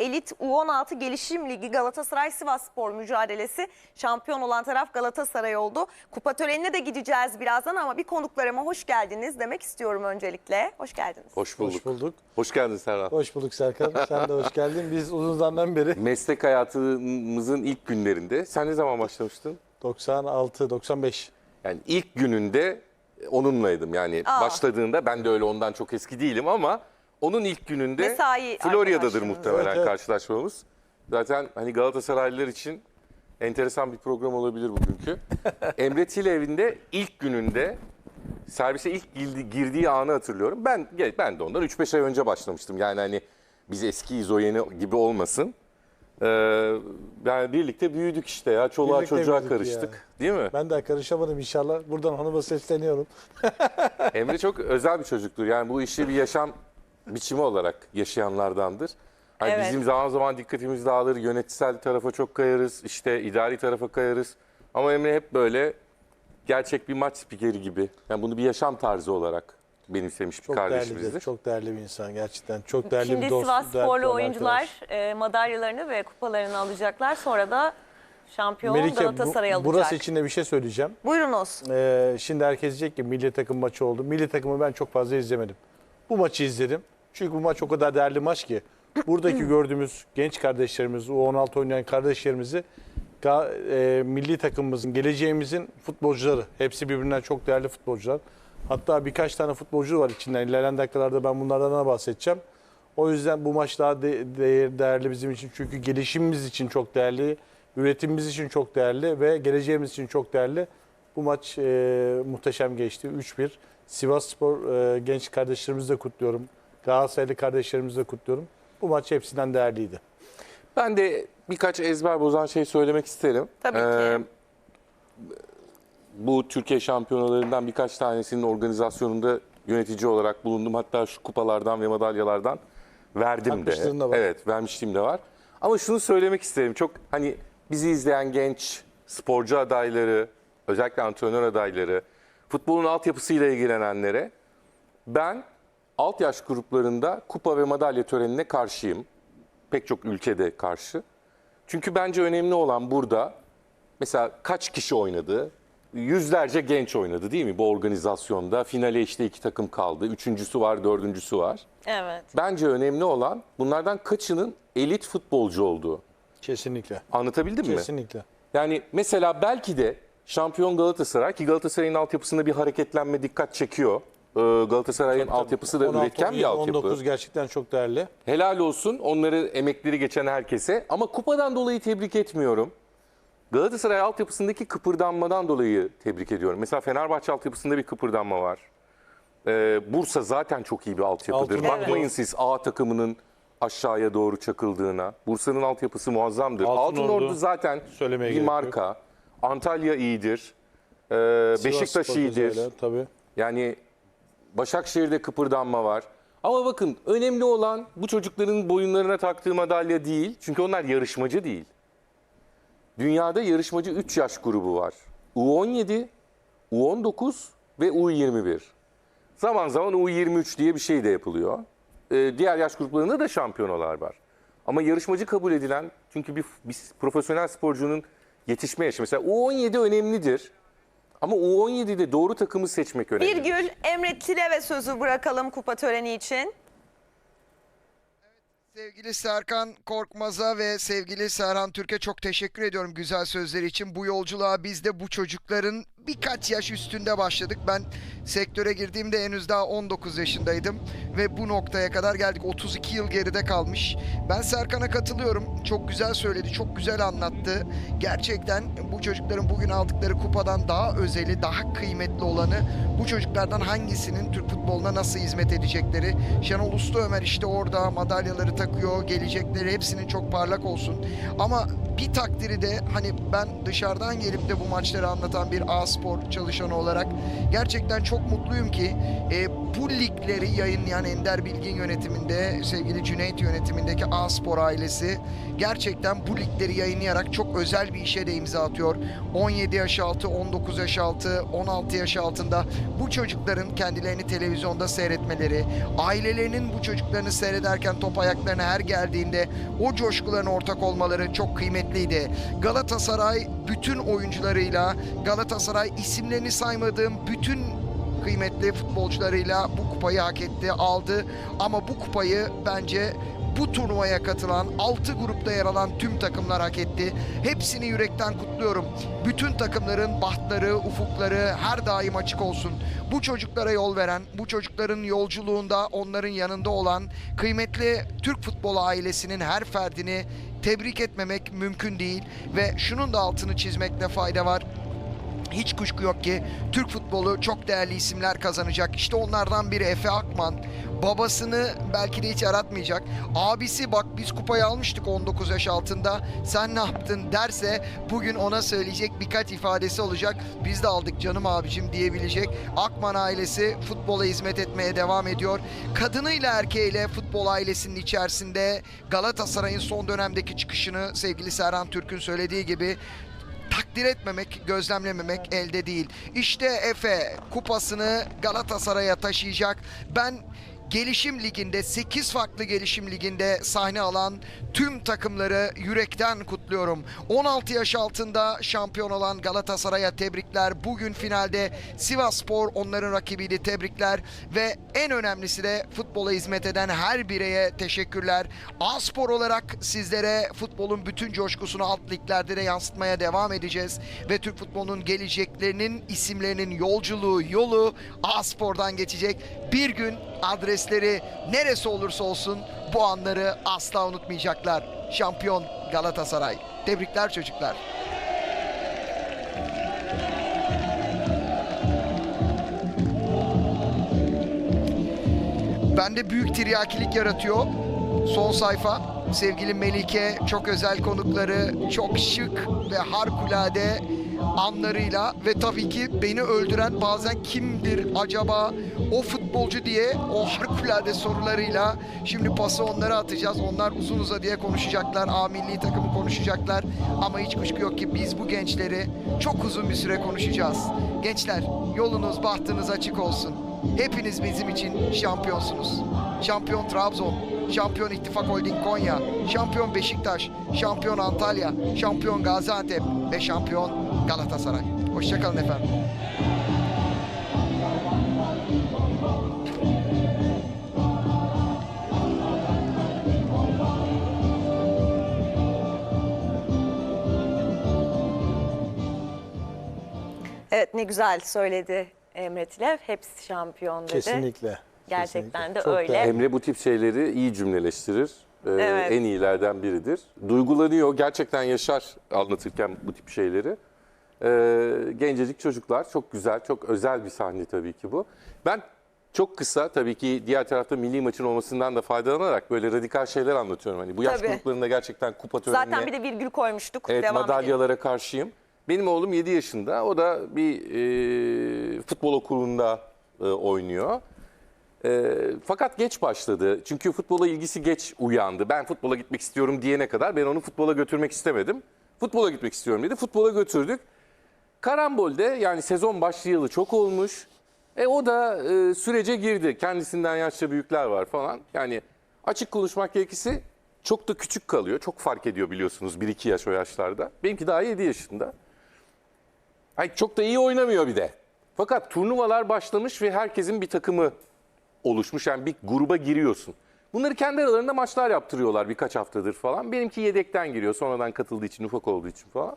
Elit U16 Gelişim Ligi Galatasaray Sivasspor mücadelesi. Şampiyon olan taraf Galatasaray oldu. Kupa törenine de gideceğiz birazdan ama bir konuklarıma hoş geldiniz demek istiyorum öncelikle. Hoş geldiniz. Hoş bulduk. Hoş bulduk. Hoş geldin Serhat. Hoş bulduk Serkan. Sen de hoş geldin. Biz uzun zamandan beri Meslek hayatımızın ilk günlerinde. Sen ne zaman başlamıştın? 96, 95. Yani ilk gününde onunlaydım. Yani Aa. başladığında ben de öyle ondan çok eski değilim ama onun ilk gününde Mesai Florya'dadır muhtemelen Evet, evet. karşılaşmamız. Zaten hani Galatasaraylılar için enteresan bir program olabilir bugünkü. Emre Tilev'in ilk gününde servise ilk girdi- girdiği anı hatırlıyorum. Ben ben de ondan 3-5 ay önce başlamıştım. Yani hani biz eskiyiz o yeni gibi olmasın. Ee, yani birlikte büyüdük işte ya. Çoluğa Birlikte çocuğa büyüdük karıştık. Değil mi? Ben de karışamadım inşallah. Buradan hanıma sesleniyorum. Emre çok özel bir çocuktur. Yani bu işi bir yaşam biçimi olarak yaşayanlardandır. Hani Evet. Bizim zaman zaman dikkatimiz dağılır, yönetsel tarafa çok kayarız, işte idari tarafa kayarız. Ama Emre hep böyle gerçek bir maç spikeri gibi. Yani bunu bir yaşam tarzı olarak benimsemiş bir Çok kardeşimizdir. değerlidir. Çok değerli bir insan gerçekten. Çok değerli Şimdi bir dost. Sivas değerli bir sporlu arkadaş. oyuncular e, madalyalarını ve kupalarını alacaklar. Sonra da şampiyon Melike Galatasaray bu- alacak. burası için de bir şey söyleyeceğim. Buyurunuz. Ee, şimdi herkes diyecek ki milli takım maçı oldu. Milli takımı ben çok fazla izlemedim. Bu maçı izledim. Çünkü bu maç o kadar değerli maç ki. Buradaki gördüğümüz genç kardeşlerimiz, U16 oynayan kardeşlerimizi e, milli takımımızın, geleceğimizin futbolcuları. Hepsi birbirinden çok değerli futbolcular. Hatta birkaç tane futbolcu var içinden. İlerleyen dakikalarda ben bunlardan da bahsedeceğim. O yüzden bu maç daha de- değer, değerli bizim için. Çünkü gelişimimiz için çok değerli, üretimimiz için çok değerli ve geleceğimiz için çok değerli. Bu maç e, muhteşem geçti. 3-1. Sivas Spor e, genç kardeşlerimizi de kutluyorum. Galatasaraylı kardeşlerimizi de kutluyorum. Bu maç hepsinden değerliydi. Ben de birkaç ezber bozan şey söylemek isterim. Tabii ki. Bu Türkiye şampiyonalarından birkaç tanesinin organizasyonunda yönetici olarak bulundum. Hatta şu kupalardan ve madalyalardan verdim de. Var. Evet, vermişliğim de var. Ama şunu söylemek isterim. Çok hani bizi izleyen genç sporcu adayları, özellikle antrenör adayları, futbolun altyapısıyla ilgilenenlere ben alt yaş gruplarında kupa ve madalya törenine karşıyım. Pek çok ülkede karşı. Çünkü bence önemli olan burada mesela kaç kişi oynadı? Yüzlerce genç oynadı değil mi bu organizasyonda? Finale işte iki takım kaldı. Üçüncüsü var, dördüncüsü var. Evet. Bence önemli olan bunlardan kaçının elit futbolcu olduğu. Kesinlikle. Anlatabildim mi? Kesinlikle. Yani mesela belki de şampiyon Galatasaray ki Galatasaray'ın altyapısında bir hareketlenme dikkat çekiyor. Ee, Galatasaray'ın altyapısı da 16, üretken bir altyapı. 19 gerçekten çok değerli. Helal olsun onları emekleri geçen herkese. Ama kupadan dolayı tebrik etmiyorum. Galatasaray altyapısındaki kıpırdanmadan dolayı tebrik ediyorum. Mesela Fenerbahçe altyapısında bir kıpırdanma var. Ee, Bursa zaten çok iyi bir altyapıdır. Altın. Bakmayın siz A takımının aşağıya doğru çakıldığına. Bursa'nın altyapısı muazzamdır. Altın Altın, Ordu. Zaten Söylemeye bir gerek yok. Antalya iyidir. Ee, Beşiktaş Spor iyidir. öyle, Tabii. Yani Başakşehir'de kıpırdanma var. Ama bakın önemli olan bu çocukların boyunlarına taktığı madalya değil. Çünkü onlar yarışmacı değil. Dünyada yarışmacı 3 yaş grubu var. U17, U19 ve U21. Zaman zaman U23 diye bir şey de yapılıyor. Ee, diğer yaş gruplarında da şampiyonalar var. Ama yarışmacı kabul edilen, çünkü bir, bir profesyonel sporcunun yetişme yaşı. Mesela U17 önemlidir. Ama U17'de doğru takımı seçmek önemli. Birgül Emre Tilev'e sözü bırakalım kupa töreni için. Sevgili Serkan Korkmaz'a ve sevgili Serhan Türk'e çok teşekkür ediyorum güzel sözleri için. Bu yolculuğa biz de bu çocukların birkaç yaş üstünde başladık. Ben sektöre girdiğimde henüz daha 19 yaşındaydım ve bu noktaya kadar geldik. 32 yıl geride kalmış. Ben Serkan'a katılıyorum. Çok güzel söyledi, çok güzel anlattı. Gerçekten bu çocukların bugün aldıkları kupadan daha özeli, daha kıymetli olanı bu çocuklardan hangisinin Türk futboluna nasıl hizmet edecekleri. Şenol Usta Ömer işte orada madalyaları takıyor, gelecekleri hepsinin çok parlak olsun. Ama bir takdiri de hani ben dışarıdan gelip de bu maçları anlatan bir A Spor çalışanı olarak gerçekten çok mutluyum ki e, bu ligleri yayınlayan Ender Bilgin yönetiminde, sevgili Cüneyt yönetimindeki A Spor ailesi gerçekten bu ligleri yayınlayarak çok özel bir işe de imza atıyor. 17 yaş altı, 19 yaş altı, 16 yaş altında bu çocukların kendilerini televizyonda seyretmeleri, ailelerinin bu çocuklarını seyrederken top ayaklarına her geldiğinde o coşkularına ortak olmaları çok kıymetliydi. Galatasaray bütün oyuncularıyla, Galatasaray isimlerini saymadığım bütün kıymetli futbolcularıyla bu kupayı hak etti, aldı. Ama bu kupayı bence bu turnuvaya katılan 6 grupta yer alan tüm takımlar hak etti. Hepsini yürekten kutluyorum. Bütün takımların bahtları, ufukları her daim açık olsun. Bu çocuklara yol veren, bu çocukların yolculuğunda onların yanında olan kıymetli Türk futbol ailesinin her ferdini tebrik etmemek mümkün değil ve şunun da altını çizmekte fayda var. Hiç kuşku yok ki Türk futbolu çok değerli isimler kazanacak. İşte onlardan biri Efe Akman. Babasını belki de hiç aratmayacak. Abisi bak biz kupayı almıştık 19 yaş altında. Sen ne yaptın derse bugün ona söyleyecek birkaç ifadesi olacak. Biz de aldık canım abicim diyebilecek. Akman ailesi futbola hizmet etmeye devam ediyor. Kadınıyla erkeğiyle futbol ailesinin içerisinde Galatasaray'ın son dönemdeki çıkışını sevgili Serhan Türk'ün söylediği gibi takdir etmemek, gözlemlememek elde değil. İşte Efe kupasını Galatasaray'a taşıyacak. Ben Gelişim Ligi'nde 8 farklı Gelişim Ligi'nde sahne alan tüm takımları yürekten kutluyorum. 16 yaş altında şampiyon olan Galatasaray'a tebrikler. Bugün finalde Sivasspor onların rakibiydi. Tebrikler ve en önemlisi de futbola hizmet eden her bireye teşekkürler. A-Spor olarak sizlere futbolun bütün coşkusunu alt liglerde de yansıtmaya devam edeceğiz ve Türk futbolunun geleceklerinin isimlerinin yolculuğu yolu A-Spor'dan geçecek. Bir gün adresleri neresi olursa olsun bu anları asla unutmayacaklar. Şampiyon Galatasaray. Tebrikler çocuklar. Bende büyük tiryakilik yaratıyor. Son sayfa sevgili Melike çok özel konukları, çok şık ve harikulade anlarıyla ve tabii ki beni öldüren bazen kimdir acaba o futbolcu diye o harikulade sorularıyla şimdi pası onlara atacağız. Onlar uzun uzadıya konuşacaklar. A milli takımı konuşacaklar. Ama hiç kuşku yok ki biz bu gençleri çok uzun bir süre konuşacağız. Gençler yolunuz bahtınız açık olsun. Hepiniz bizim için şampiyonsunuz. Şampiyon Trabzon, şampiyon İttifak Holding Konya, şampiyon Beşiktaş, şampiyon Antalya, şampiyon Gaziantep ve şampiyon Galatasaray. Hoşçakalın efendim. Evet ne güzel söyledi Emre Tilev. Hepsi şampiyon dedi. Kesinlikle. Gerçekten Kesinlikle. de Çok öyle. değerli. Emre bu tip şeyleri iyi cümleleştirir. Ee, Evet. En iyilerden biridir. Duygulanıyor, gerçekten yaşar anlatırken bu tip şeyleri. Ee, gencecik çocuklar, çok güzel, çok özel bir sahne tabii ki bu. Ben çok kısa tabii ki diğer tarafta milli maçın olmasından da faydalanarak böyle radikal şeyler anlatıyorum. Hani bu yaş Tabii. gruplarında gerçekten kupa törenine... Zaten bir de virgül koymuştuk. Evet Devam edelim. madalyalara karşıyım. Benim oğlum 7 yaşında. O da bir e, futbol okulunda e, oynuyor. E, fakat geç başladı. Çünkü futbola ilgisi geç uyandı. Ben futbola gitmek istiyorum diyene kadar ben onu futbola götürmek istemedim. Futbola gitmek istiyorum dedi. Futbola götürdük. Karambol'de yani sezon başlayalı çok olmuş. E o da e, sürece girdi. Kendisinden yaşça büyükler var falan. Yani açık konuşmak gerekirse çok da küçük kalıyor. Çok fark ediyor biliyorsunuz 1-2 yaş o yaşlarda. Benimki daha 7 yaşında. Ay çok da iyi oynamıyor bir de. Fakat turnuvalar başlamış ve herkesin bir takımı oluşmuş. Yani bir gruba giriyorsun. Bunları kendi aralarında maçlar yaptırıyorlar birkaç haftadır falan. Benimki yedekten giriyor sonradan katıldığı için, ufak olduğu için falan.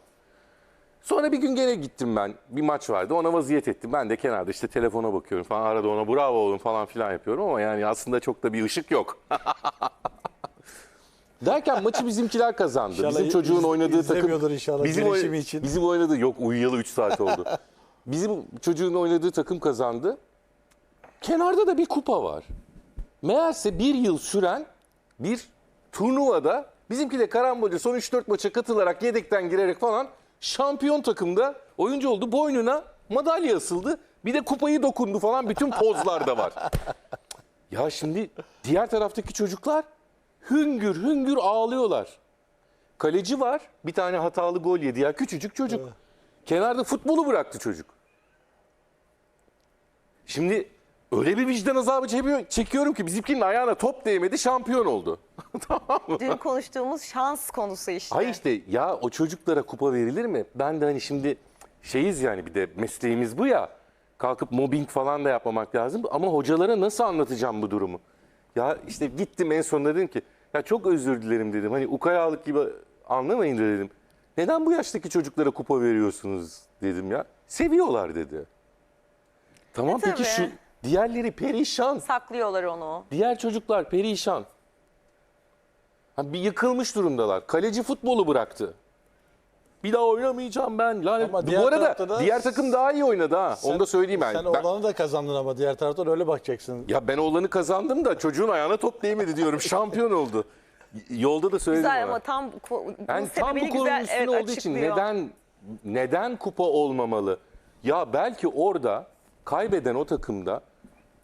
Sonra bir gün gene gittim ben. Bir maç vardı. Ona vaziyet ettim. Ben de kenarda işte telefona bakıyorum falan. Arada ona bravo oğlum falan filan yapıyorum ama yani aslında çok da bir ışık yok. Derken maçı bizimkiler kazandı. İnşallah bizim çocuğun iz- oynadığı takım inşallah bizim oy- için. Bizim oynadığı yok uyuyalı 3 saat oldu. bizim çocuğun oynadığı takım kazandı. Kenarda da bir kupa var. Meğerse bir yıl süren bir turnuvada bizimki de karambolde son 3-4 maça katılarak yedekten girerek falan şampiyon takımda oyuncu oldu. Boynuna Madalya asıldı. Bir de kupayı dokundu falan. Bütün pozlar da var. Ya şimdi diğer taraftaki çocuklar hüngür hüngür ağlıyorlar. Kaleci var. Bir tane hatalı gol yedi ya. Küçücük çocuk. Kenarda futbolu bıraktı çocuk. Şimdi öyle bir vicdan azabı çekiyor- çekiyorum ki bizimkinin ayağına top değmedi şampiyon oldu. tamam mı? Dün konuştuğumuz şans konusu işte. Ay işte ya o çocuklara kupa verilir mi? Ben de hani şimdi şeyiz yani bir de mesleğimiz bu ya. Kalkıp mobbing falan da yapmamak lazım. Ama hocalara nasıl anlatacağım bu durumu? Ya işte gittim en sonunda dedim ki ya çok özür dilerim dedim. Hani ukalalık gibi anlamayın da dedim. Neden bu yaştaki çocuklara kupa veriyorsunuz dedim ya. Seviyorlar dedi. Tamam E, peki tabii. şu diğerleri perişan. Saklıyorlar onu. Diğer çocuklar perişan. Ha, bir yıkılmış durumdalar. Kaleci futbolu bıraktı. Bir daha oynamayacağım ben. Lanet. Ama Bu diğer arada tarafta da- diğer takım daha iyi oynadı ha. Onu da söyleyeyim ben. Sen Ben- olanı da kazandın ama diğer taraftan öyle bakacaksın. ya ben oğlanı kazandım da çocuğun ayağına top değmedi diyorum. Şampiyon oldu. Yolda da söyledim Güzel ona. ama tam Yani tam bu konunun güzel üstüne evet, olduğu için açıklıyor. neden neden kupa olmamalı? Ya belki orada kaybeden o takımda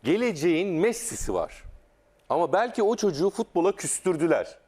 geleceğin Messi'si var. Ama belki o çocuğu futbola küstürdüler.